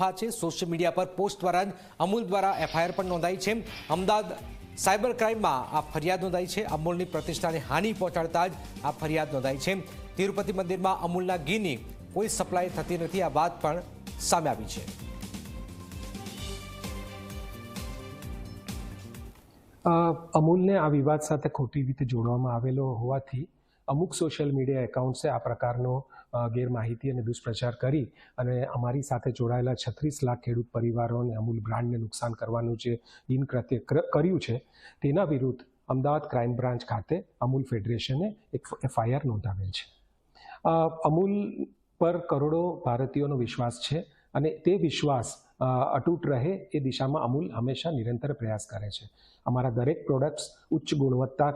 અફવા છે. Social media પર પોસ્ટ દ્વારા જ અમૂલ દ્વારા એફઆઈઆર પણ નોંધાઈ છે. અમદાવાદ સાયબર ક્રાઇમમાં આ ફરિયાદ નોંધાઈ છે. અમૂલની પ્રતિષ્ઠાને હાનિ પહોંચાડતા જ આ ફરિયાદ નોંધાઈ છે. તિરુપતિ મંદિરમાં અમૂલના ઘીની કોઈ સપ્લાય થતી નથી. આ વાત પણ સામે આવી છે. અમૂલને આ વિવાદ સાથે ખોટી રીતે જોડવામાં આવેલો હોવાથી અમુક સોશિયલ મીડિયા એકાઉન્ટ્સે આ પ્રકારનો ગેરમાહિતી અને દુષ્પ્રચાર કરી અને અમારી સાથે જોડાયેલા છત્રીસ લાખ ખેડૂત પરિવારોને અમૂલ બ્રાન્ડને નુકસાન કરવાનું જે દિનકૃત્ય કર- કર્યું છે, તેના વિરુદ્ધ અમદાવાદ ક્રાઇમ બ્રાન્ચ ખાતે અમૂલ ફેડરેશને એક એફઆઈઆર નોંધાવેલ છે. અમૂલ પર કરોડો ભારતીયોનો વિશ્વાસ છે અને તે વિશ્વાસ અટૂટ રહે એ દિશામાં અમૂલ હંમેશા નિરંતર પ્રયાસ કરે છે. અમારા દરેક પ્રોડક્ટ્સ ઉચ્ચ ગુણવત્તા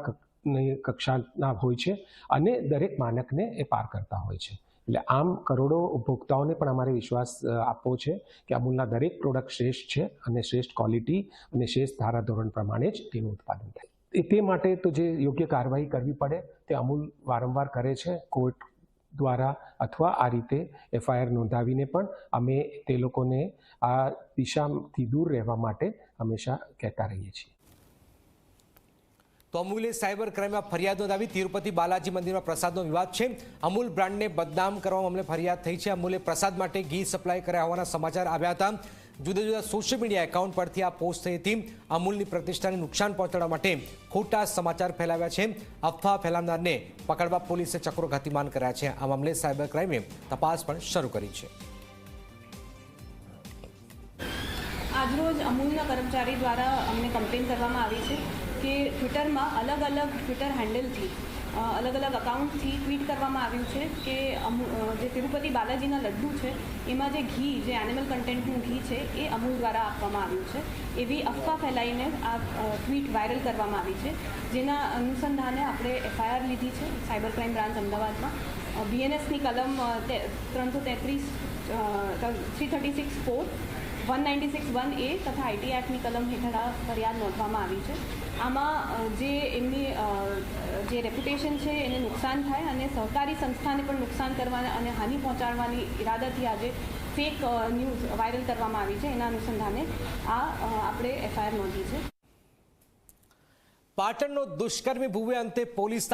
ની કક્ષાના હોય છે અને દરેક માનકને એ પાર કરતા હોય છે. એટલે આમ કરોડો ઉપભોક્તાઓને પણ અમારે વિશ્વાસ આપવો છે કે અમૂલના દરેક પ્રોડક્ટ શ્રેષ્ઠ છે અને શ્રેષ્ઠ ક્વોલિટી અને શ્રેષ્ઠ ધારાધોરણ પ્રમાણે જ તેનું ઉત્પાદન થાય. એ તે માટે તો જે યોગ્ય કાર્યવાહી કરવી પડે તે અમૂલ વારંવાર કરે છે. કોર્ટ દ્વારા અથવા આ રીતે એફઆઈઆર નોંધાવીને પણ અમે તે લોકોને આ દિશાથી દૂર રહેવા માટે હંમેશા કહેતા રહીએ છીએ. તો અમૂલે સાયબર ક્રાઇમમાં ફરિયાદ નોંધાવી તિરુપતિ બાલાજી મંદિરમાં પ્રસાદનો વિવાદ છે. અમૂલ બ્રાન્ડને બદનામ કરવા મામલે ફરિયાદ થઈ છે. અમૂલે પ્રસાદ માટે ઘી સપ્લાય કર્યા હોવાના સમાચાર આવ્યા હતા. જુદા જુદા સોશિયલ મીડિયા એકાઉન્ટ પરથી આ પોસ્ટ થઈ હતી. અમૂલની પ્રતિષ્ઠાને નુકસાન પહોંચાડવા માટે ખોટા સમાચાર ફેલાવ્યા છે. અફવા ફેલાવનારને પકડવા પોલીસે ચક્રો ગતિમાન કર્યા છે. આ મામલે સાયબર ક્રાઇમે તપાસ પણ શરૂ કરી છે. આજરોજ અમૂલના કર્મચારી દ્વારા અમને કમ્પ્લેન કરવામાં આવી છે. કે ટ્વિટરમાં અલગ અલગ ટ્વિટર હેન્ડલથી અલગ અલગ અકાઉન્ટથી ટ્વીટ કરવામાં આવ્યું છે કે જે તિરુપતિ બાલાજીના લડ્ડુ છે, એમાં જે ઘી, જે એનિમલ કન્ટેન્ટનું ઘી છે, એ અમૂલ દ્વારા આપવામાં આવ્યું છે. એવી અફવા ફેલાઈને આ ટ્વીટ વાયરલ કરવામાં આવી છે. જેના અનુસંધાને આપણે એફઆઈઆર લીધી છે, સાયબર ક્રાઇમ બ્રાન્ચ અમદાવાદમાં. બીએનએસની કલમ ત્રણસો તેત્રીસ three thirty six four one ninety six one A તથા આઈટી એક્ટની કલમ હેઠળ આ ફરિયાદ નોંધવામાં આવી છે આમાં જે એમની જે રેપ્યુટેશન છે એને નુકસાન થાય અને સહકારી સંસ્થાને પણ નુકસાન કરવાના અને હાનિ પહોંચાડવાની ઈરાદાથી આજે ફેક ન્યૂઝ વાયરલ કરવામાં આવી છે એના અનુસંધાને આ આપણે એફઆઈઆર નોંધી છે પાટણનો દુષ્કર્મી ભૂવે અંતે પોલીસના